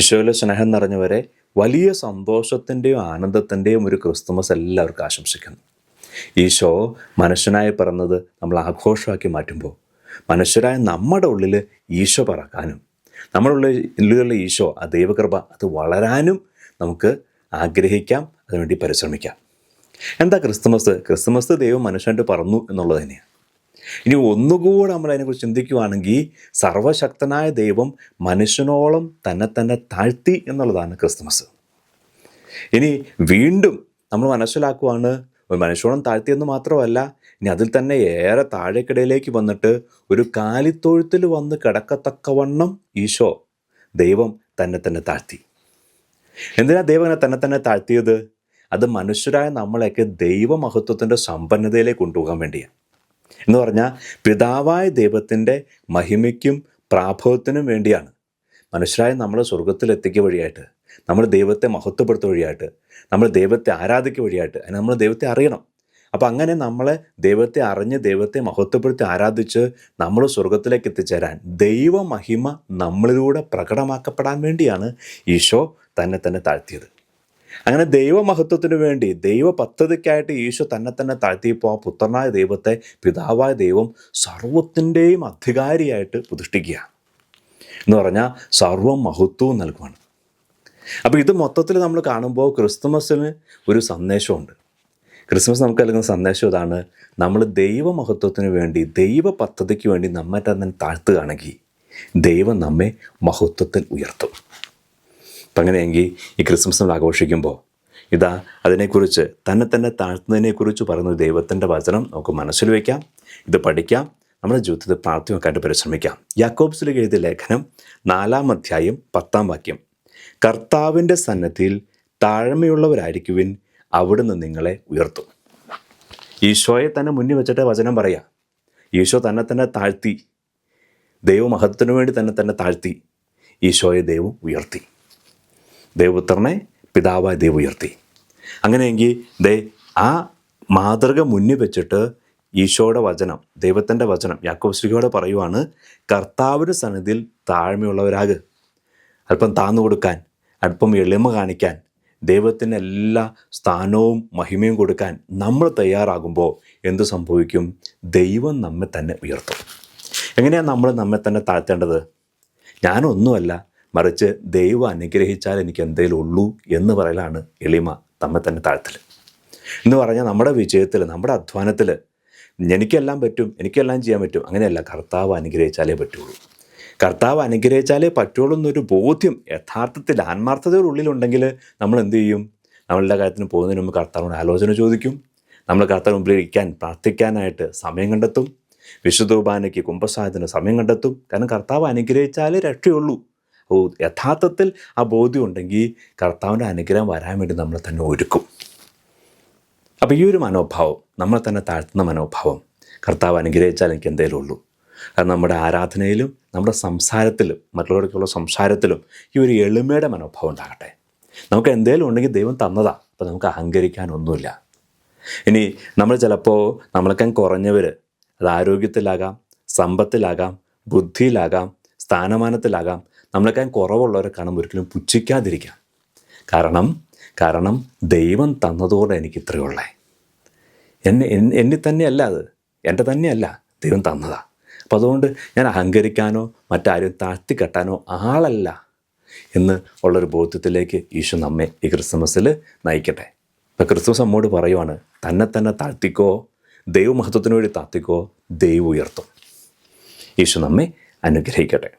ഈശോയിലെ സ്നേഹം നിറഞ്ഞവരെ വലിയ സന്തോഷത്തിന്റെയും ആനന്ദത്തിന്റെയും ഒരു ക്രിസ്തുമസ് എല്ലാവർക്കും ആശംസിക്കുന്നു. ഈശോ മനുഷ്യനായി പിറന്നത് നമ്മൾ ആഘോഷമാക്കി മാറ്റുമ്പോൾ മനുഷ്യരായ നമ്മുടെ ഉള്ളിൽ ഈശോ പറക്കാനും നമ്മുടെ ഉള്ളിലുള്ള ഈശോ ആ ദൈവകൃപ അത് വളരാനും നമുക്ക് ആഗ്രഹിക്കാം അതിനുവേണ്ടി പരിശ്രമിക്കാം. എന്താ ക്രിസ്തുമസ്? ക്രിസ്തുമസ് ദൈവം മനുഷ്യന്റെ പറന്നു എന്നുള്ളത് തന്നെയാണ് ഇനി ഒന്നുകൂടെ നമ്മൾ അതിനെക്കുറിച്ച് ചിന്തിക്കുവാണെങ്കിൽ സർവശക്തനായ ദൈവം മനുഷ്യനോളം തന്നെ തന്നെ താഴ്ത്തി എന്നുള്ളതാണ് ക്രിസ്മസ് ഇനി വീണ്ടും നമ്മൾ മനസ്സിലാക്കുവാണ് ഒരു മനുഷ്യനോളം താഴ്ത്തിയെന്ന് മാത്രമല്ല ഇനി അതിൽ തന്നെ ഏറെ താഴേക്കിടയിലേക്ക് വന്നിട്ട് ഒരു കാലിത്തൊഴുത്തിൽ വന്ന് കിടക്കത്തക്കവണ്ണം ഈശോ ദൈവം തന്നെ തന്നെ താഴ്ത്തി. എന്തിനാ ദൈവം തന്നെ തന്നെ താഴ്ത്തിയത്? അത് മനുഷ്യരായ നമ്മളെയൊക്കെ ദൈവമഹത്വത്തിന്റെ സമ്പന്നതയിലേക്ക് കൊണ്ടുപോകാൻ വേണ്ടിയാണ്. എന്ന് പറഞ്ഞാൽ പിതാവായ ദൈവത്തിന്റെ മഹിമയ്ക്കും പ്രാഭവത്തിനും വേണ്ടിയാണ്. മനുഷ്യരായ നമ്മൾ സ്വർഗത്തിലെത്തിക്കുക വഴിയായിട്ട് നമ്മൾ ദൈവത്തെ മഹത്വപ്പെടുത്തുക വഴിയായിട്ട് നമ്മൾ ദൈവത്തെ ആരാധിക്കുക വഴിയായിട്ട് അതിന് നമ്മൾ ദൈവത്തെ അറിയണം. അപ്പം അങ്ങനെ നമ്മളെ ദൈവത്തെ അറിഞ്ഞ് ദൈവത്തെ മഹത്വപ്പെടുത്തി ആരാധിച്ച് നമ്മൾ സ്വർഗത്തിലേക്ക് എത്തിച്ചേരാൻ ദൈവമഹിമ നമ്മളിലൂടെ പ്രകടമാക്കപ്പെടാൻ വേണ്ടിയാണ് ഈശോ തന്നെ തന്നെ താഴ്ത്തിയത്. അങ്ങനെ ദൈവമഹത്വത്തിന് വേണ്ടി ദൈവ പദ്ധതിക്കായിട്ട് ഈശോ തന്നെ തന്നെ താഴ്ത്തിയപ്പോൾ ആ പുത്രനായ ദൈവത്തെ പിതാവായ ദൈവം സർവത്തിന്റെയും അധികാരിയായിട്ട് പ്രതിഷ്ഠിക്കുക എന്ന് പറഞ്ഞാൽ സർവം മഹത്വവും നൽകുവാണ്. അപ്പോൾ ഇത് മൊത്തത്തിൽ നമ്മൾ കാണുമ്പോൾ ക്രിസ്തുമസിന് ഒരു സന്ദേശമുണ്ട്. ക്രിസ്മസ് നമുക്ക് നൽകുന്ന സന്ദേശം ഇതാണ് നമ്മൾ ദൈവമഹത്വത്തിന് വേണ്ടി ദൈവ പദ്ധതിക്ക് വേണ്ടി നമ്മെ തന്നെ താഴ്ത്തുകയാണെങ്കിൽ ദൈവം നമ്മെ മഹത്വത്തിൽ ഉയർത്തും. അപ്പം അങ്ങനെയെങ്കിൽ ഈ ക്രിസ്മസ് നമ്മൾ ആഘോഷിക്കുമ്പോൾ ഇതാ അതിനെക്കുറിച്ച് തന്നെ തന്നെ താഴ്ത്തുന്നതിനെക്കുറിച്ച് പറയുന്ന ദൈവത്തിന്റെ വചനം നമുക്ക് മനസ്സിൽ വയ്ക്കാം. ഇത് പഠിക്കാം. നമ്മുടെ ജീവിതത്തിൽ പ്രാർത്ഥനയൊക്കെയായിട്ട് പരിശ്രമിക്കാം. യാക്കോബ്സിൽ എഴുതിയ ലേഖനം നാലാം അധ്യായം പത്താം വാക്യം. കർത്താവിന്റെ സന്നദ്ധിയിൽ താഴ്മയുള്ളവരായിരിക്കുവിൻ അവിടുന്ന് നിങ്ങളെ ഉയർത്തും. ഈശോയെ തന്നെ മുന്നിൽ വെച്ചിട്ട് വചനം പറയാം. ഈശോ തന്നെ തന്നെ താഴ്ത്തി. ദൈവമഹത്വത്തിനു വേണ്ടി തന്നെ തന്നെ താഴ്ത്തി. ഈശോയെ ദൈവം ഉയർത്തി. ദൈവപുത്രനെ പിതാവായ ദൈവം ഉയർത്തി. അങ്ങനെയെങ്കിൽ ദേ ആ മാതൃക മുന്നിൽ വെച്ചിട്ട് ഈശോയുടെ വചനം ദൈവത്തിന്റെ വചനം യാക്കോശ്രീയോടെ പറയുവാണ് കർത്താവിന്റെ സന്നിധിയിൽ താഴ്മയുള്ളവരാക്. അല്പം താന്നു കൊടുക്കാൻ അല്പം എളിമ കാണിക്കാൻ ദൈവത്തിന് എല്ലാ സ്ഥാനവും മഹിമയും കൊടുക്കാൻ നമ്മൾ തയ്യാറാകുമ്പോൾ എന്തു സംഭവിക്കും? ദൈവം നമ്മെ തന്നെ ഉയർത്തും. എങ്ങനെയാണ് നമ്മൾ നമ്മെ തന്നെ താഴ്ത്തേണ്ടത്? ഞാനൊന്നുമല്ല മറിച്ച് ദൈവം അനുഗ്രഹിച്ചാൽ എനിക്ക് എന്തേലും ഉള്ളൂ എന്ന് പറയലാണ് എളിമ നമ്മെ തന്നെ താഴ്ത്തൽ. എന്ന് പറഞ്ഞാൽ നമ്മുടെ വിജയത്തിൽ നമ്മുടെ അധ്വാനത്തിൽ എനിക്കെല്ലാം പറ്റും എനിക്കെല്ലാം ചെയ്യാൻ പറ്റും. അങ്ങനെയല്ല കർത്താവ് അനുഗ്രഹിച്ചാലേ പറ്റുള്ളൂ. കർത്താവ് അനുഗ്രഹിച്ചാലേ പറ്റുള്ളൂ എന്നൊരു ബോധ്യം യഥാർത്ഥത്തിൽ ആത്മാർത്ഥതയുടെ ഉള്ളിലുണ്ടെങ്കിൽ നമ്മൾ എന്ത് ചെയ്യും? നമ്മളുടെ കാര്യത്തിന് പോകുന്നതിന് മുമ്പ് കർത്താവിനോട് ആലോചന ചോദിക്കും. നമ്മൾ കർത്താവ് മുമ്പിൽ ഇരിക്കാൻ പ്രാർത്ഥിക്കാനായിട്ട് സമയം കണ്ടെത്തും. വിശുദ്ധ കുർബാനയ്ക്ക് കുംഭസായത്തിന് സമയം കണ്ടെത്തും. കാരണം കർത്താവ് അനുഗ്രഹിച്ചാലേ രക്ഷയുള്ളൂ. യഥാർത്ഥത്തിൽ ആ ബോധ്യം ഉണ്ടെങ്കിൽ കർത്താവിന്റെ അനുഗ്രഹം വരാൻ വേണ്ടി നമ്മളെ തന്നെ ഒരുക്കും. അപ്പോൾ ഈ ഒരു മനോഭാവം നമ്മളെ തന്നെ താഴ്ത്തുന്ന മനോഭാവം കർത്താവ് അനുഗ്രഹിച്ചാൽ എനിക്ക് എന്തേലും ഉള്ളൂ. കാരണം നമ്മുടെ ആരാധനയിലും നമ്മുടെ സംസാരത്തിലും മറ്റുള്ളവർക്കുള്ള സംസാരത്തിലും ഈ ഒരു എളിമയുടെ മനോഭാവം ഉണ്ടാകട്ടെ. നമുക്ക് എന്തേലും ഉണ്ടെങ്കിൽ ദൈവം തന്നതാ അപ്പോൾ നമുക്ക് അഹങ്കരിക്കാനൊന്നുമില്ല ഇനി നമ്മൾ ചിലപ്പോൾ നമ്മളൊക്കെ കുറഞ്ഞവർ അത് ആരോഗ്യത്തിലാകാം സമ്പത്തിലാകാം ബുദ്ധിയിലാകാം സ്ഥാനമാനത്തിലാകാം നമ്മളൊക്കെ കുറവുള്ളവരെ കാണുമ്പോൾ ഒരിക്കലും പുച്ഛിക്കാതിരിക്കാം കാരണം കാരണം ദൈവം തന്നതോടെ എനിക്ക് ഇത്രയുള്ളേ എന്നെ എന്നിൽ തന്നെയല്ല അത്. എന്റെ തന്നെയല്ല. ദൈവം തന്നതാ. അപ്പോൾ അതുകൊണ്ട് ഞാൻ അഹങ്കരിക്കാനോ മറ്റാരും താഴ്ത്തിക്കെട്ടാനോ ആളല്ല എന്ന് ഉള്ളൊരു ബോധ്യത്തിലേക്ക് ഈശോ നമ്മെ ഈ ക്രിസ്മസിൽ നയിക്കട്ടെ. ഇപ്പോൾ ക്രിസ്മസ് നമ്മോട് പറയുവാണ് തന്നെ തന്നെ താഴ്ത്തിക്കോ ദൈവമഹത്വത്തിനു വേണ്ടി താഴ്ത്തിക്കോ ദൈവം ഉയർത്തും. ഈശോ നമ്മെ അനുഗ്രഹിക്കട്ടെ.